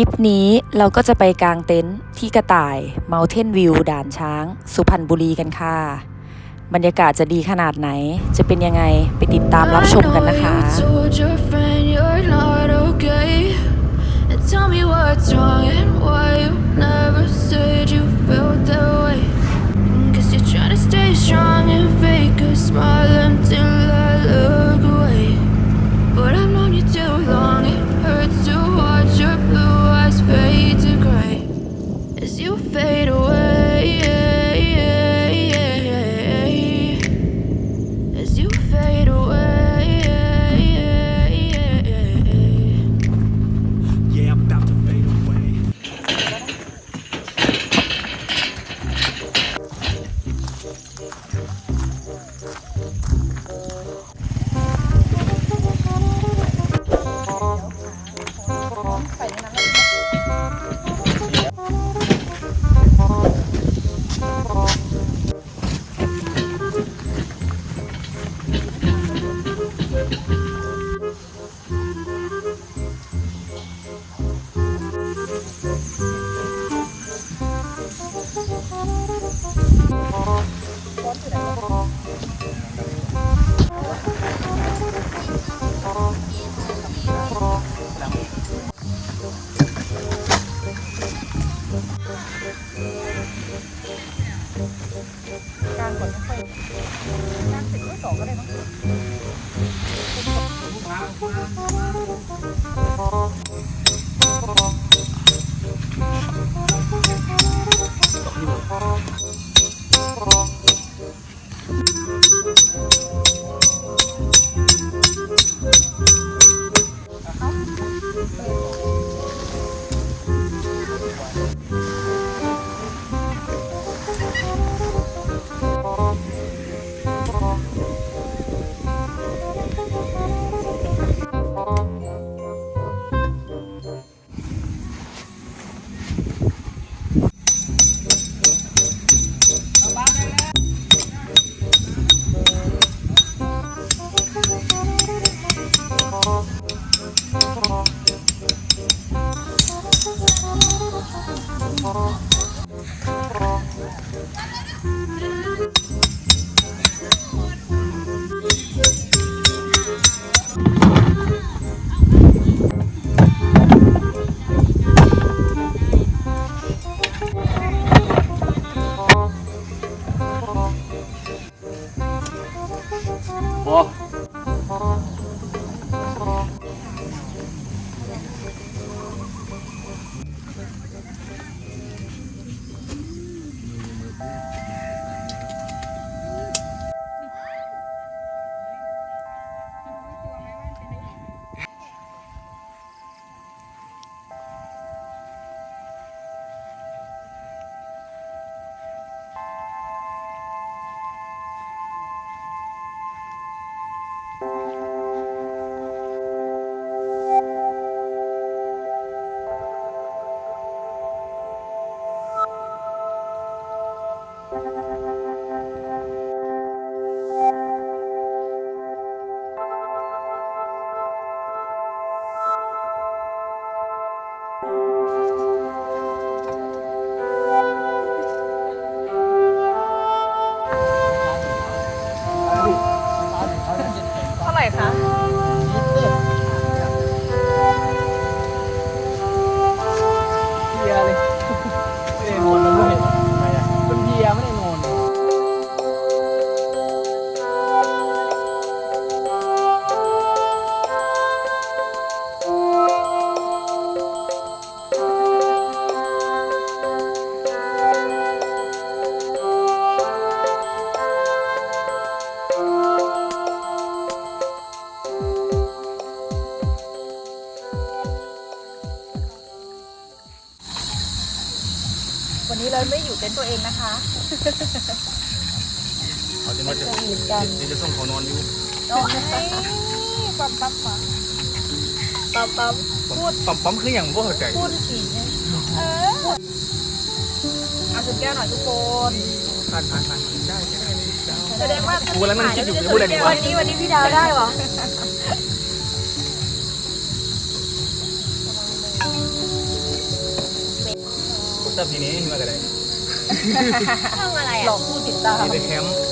ลิปนี้เราก็จะไปกางเต็นท์ที่กระต่ายเมลเทนวิวด่านช้าง สุพรรณบุรีกันค่ะ บรรยากาศจะดีขนาดไหน จะเป็นยังไงไปติดตามรับชมกันนะคะ smile until กันเดี๋ยวจะส่งเขานอนอยู่โอ้ยปั๊มปั๊มปั๊มปั๊มปั๊มพูดปั๊มปั๊มคืออย่างบ่เข้าใจพูดสีเออเอาสุดแก้วหน่อยทุกคนผ่านผ่านผ่านได้ใช่ไหมแสดงว่ากูแล้วมันคิดอยู่พูดอะไรดีวะวันนี้วันนี้พี่ดาวได้หรอซับทีนี้มากระได้ช่องอะไรอะหลอกผู้ติดตามในแคมป์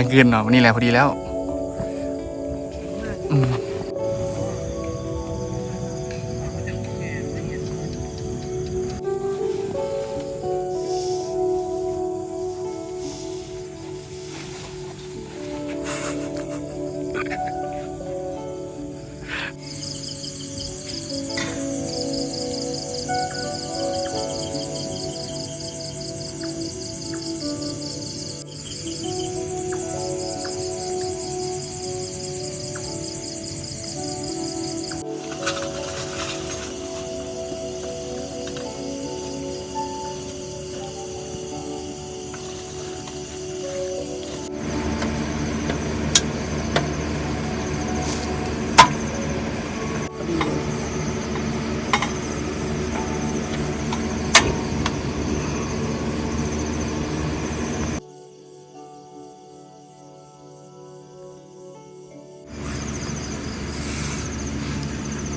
ค่คืนเนาะวันนี้แหละพอดีแล้ว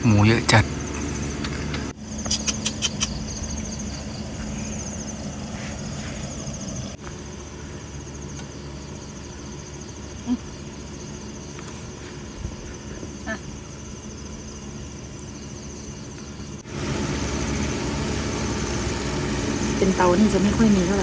หมูเยอะจัด เป็นเตานี่จะไม่ค่อยมีเท่าไหร่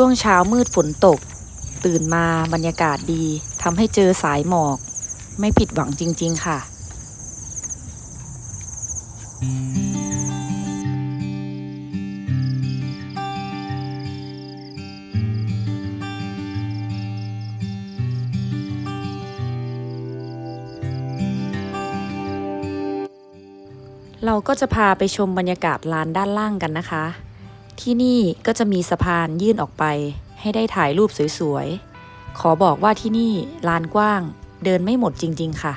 ่วงเช้ามืดฝนตก ตื่นมาบรรยากาศดีทำให้เจอสายหมอก ไม่ผิดหวังจริง ๆ ค่ะ เราก็จะพาไปชมบรรยากาศลานด้านล่างกันนะคะ ที่นี่ก็จะมีสะพานยื่นออกไป ให้ได้ถ่ายรูปสวยๆ ขอบอกว่าที่นี่ลานกว้าง เดินไม่หมดจริง ๆ ค่ะ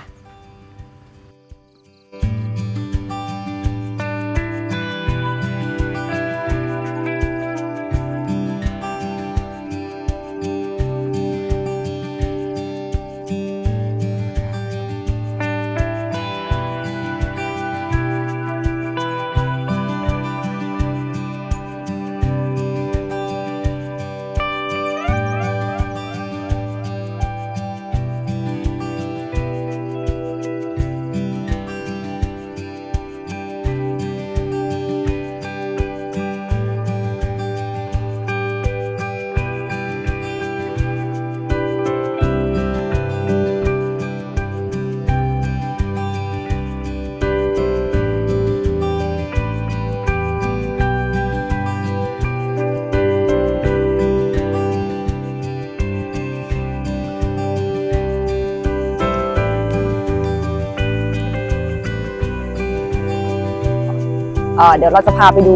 เดี๋ยวเราจะพาไปดู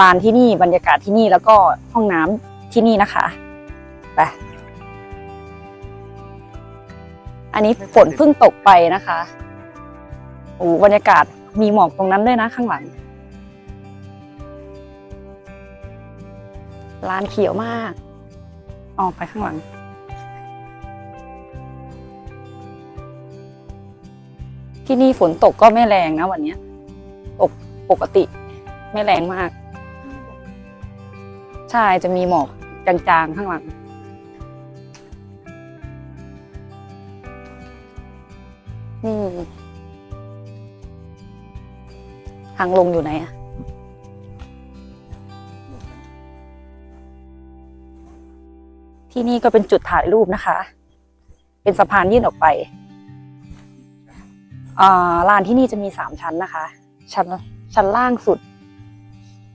ลานที่นี่บรรยากาศที่นี่แล้วก็ห้องน้ำที่นี่นะคะไปอันนี้ฝนเพิ่งตกไปนะคะโอ้บรรยากาศมีหมอกตรงนั้นด้วยนะข้างหลังลานเขียวมาก ออกไปข้างหลัง ที่นี่ฝนตกก็ไม่แรงนะวันนี้ยปก ปกติ ไม่แรงมาก ใช่จะมีหมอกจางๆข้างหลัง นี่ทางลงอยู่ไหนอะที่นี่ก็เป็นจุดถ่ายรูปนะคะ เป็นสะพานยื่นออกไปอ่าลานที่นี่จะมีสามชั้นนะคะ ชั้น ชั้นล่างสุด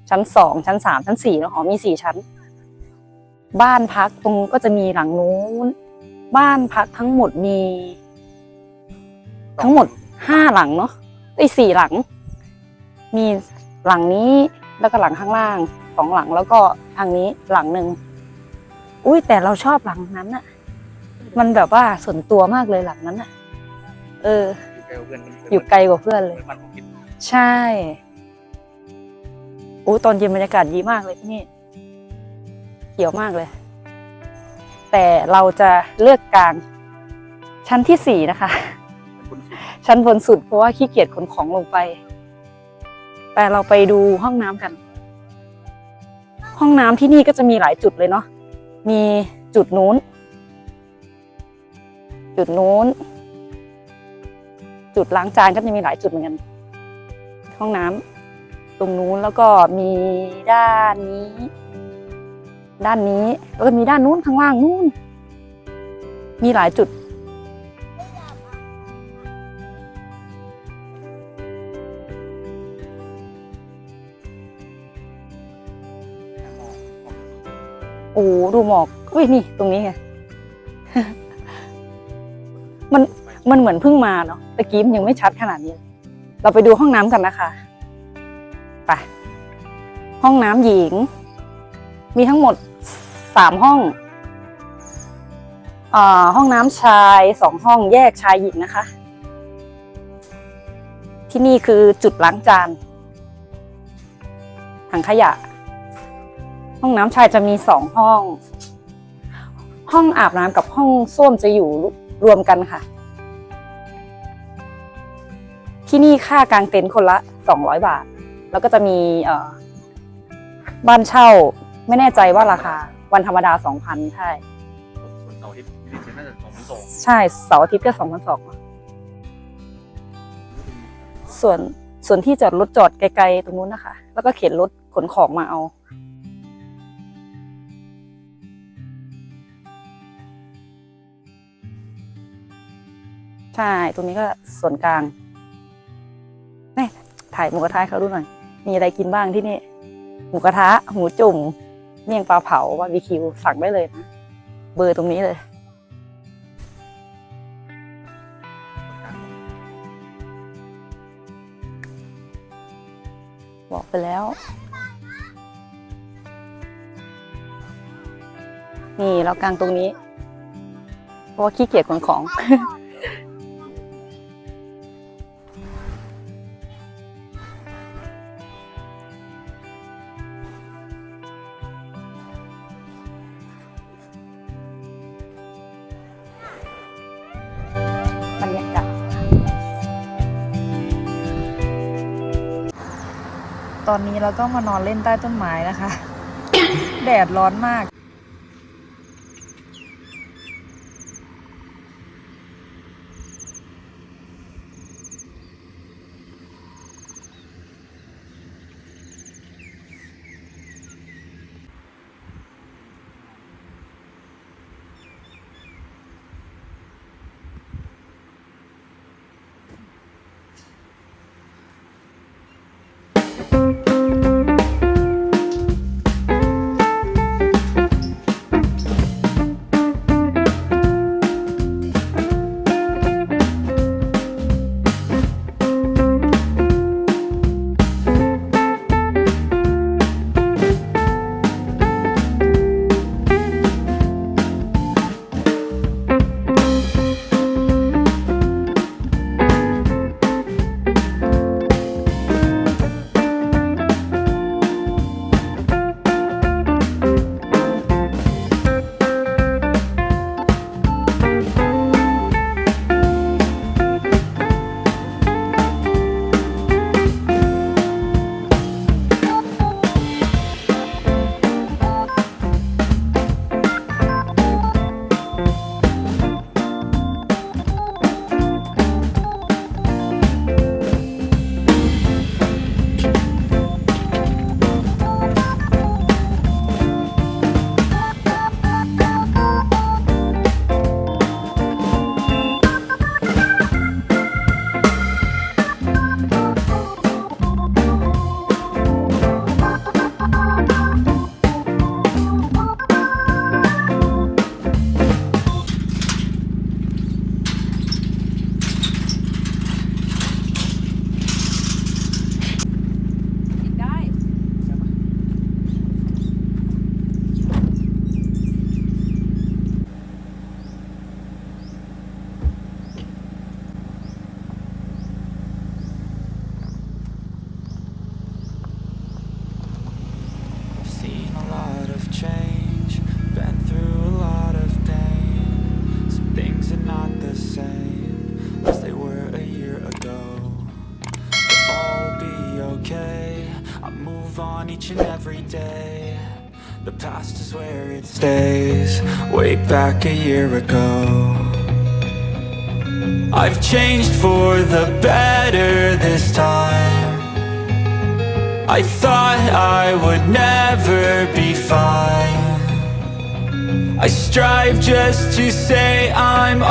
ชั้นสองชั้นสามชั้นสี่เนอะอ๋อมีสี่ชั้น บ้านพักตรงก็จะมีหลังนู้น บ้านพักทั้งหมดมี ทั้งหมดห้าหลังเนาะไอ้ยสี่หลัง มีหลังนี้แล้วก็หลังข้างล่างสองหลังแล้วก็ทางนี้หลังหนึ่งอุ้ยแต่เราชอบหลังนั้นอะมันแบบว่าส่วนตัวมากเลยหลังนั้นอะเออ อยู่ไกลกว่าเพื่อนเลยมันผมคิดใช่ โอ้ตอนเย็นบรรยากาศดีมากเลยที่นี่ เขียวมากเลย แต่เราจะเลือกกลางชั้นที่สี่นะคะ ชั้นบนสุดเพราะว่าขี้เกียจขนของลงไป แต่เราไปดูห้องน้ำกัน ห้องน้ำที่นี่ก็จะมีหลายจุดเลยเนาะ มีจุดนู้น จุดนู้น จุดล้างจานก็จะมีหลายจุดเหมือนกัน ห้องน้ำ ตรงนู้นแล้วก็มีด้านนี้ ด้านนี้แล้วก็มีด้านนู้นข้างล่างนู้น มีหลายจุด โอ้ดูหมอกอุ้ยนี่ตรงนี้ไงมันมันเหมือนเพิ่งมาเนาะตะกี้มันยังไม่ชัดขนาดนี้ เราไปดูห้องน้ำกันนะคะ ห้องน้ำหญิง มีทั้งหมดสามห้องอห้องน้ำชายสองห้องแยกชายหญิงนะคะ ที่นี่คือจุดล้างจานถังขยะ ห้องน้ำชายจะมีสองห้อง ห้องอาบน้ำกับห้องส้วมจะอยู่รวมกันค่ะ ที่นี่ค่ากางเต็นท์คนละสองร้อยบาท แล้วก็จะมีเอ่อ บ้านเช่าไม่แน่ใจว่าราคา วันธรรมดาสองพันใช่ส่วนเสาร์อาทิตย์ที่ดินน่าจะสองพันสองใช่เสาร์อาทิตย์ก็สองพันสองส่วนส่วนที่จอดรถจอดไกลๆตรงนู้นนะคะ แล้วก็เข็นรถขนของมาเอา ใช่ ตรงนี้ก็ส่วนกลางนี่ถ่ายมุกท้ายเขาดูหน่อย มีอะไรกินบ้างที่นี่ หมูกระทะ หมูจุ่ม เมี่ยงปลาเผาบาร์บีคิวสั่งได้เลยนะ เบอร์ตรงนี้เลย บอกไปแล้ว นี่เรากางตรงนี้ เพราะว่าขี้เกียจขนของ อนนี้เราก็มานอนเล่นใต้ต้นไม้นะคะ แดดร้อนมาก stays, way back a year ago. I've changed for the better this time. I thought I would never be fine. I strive just to say I'm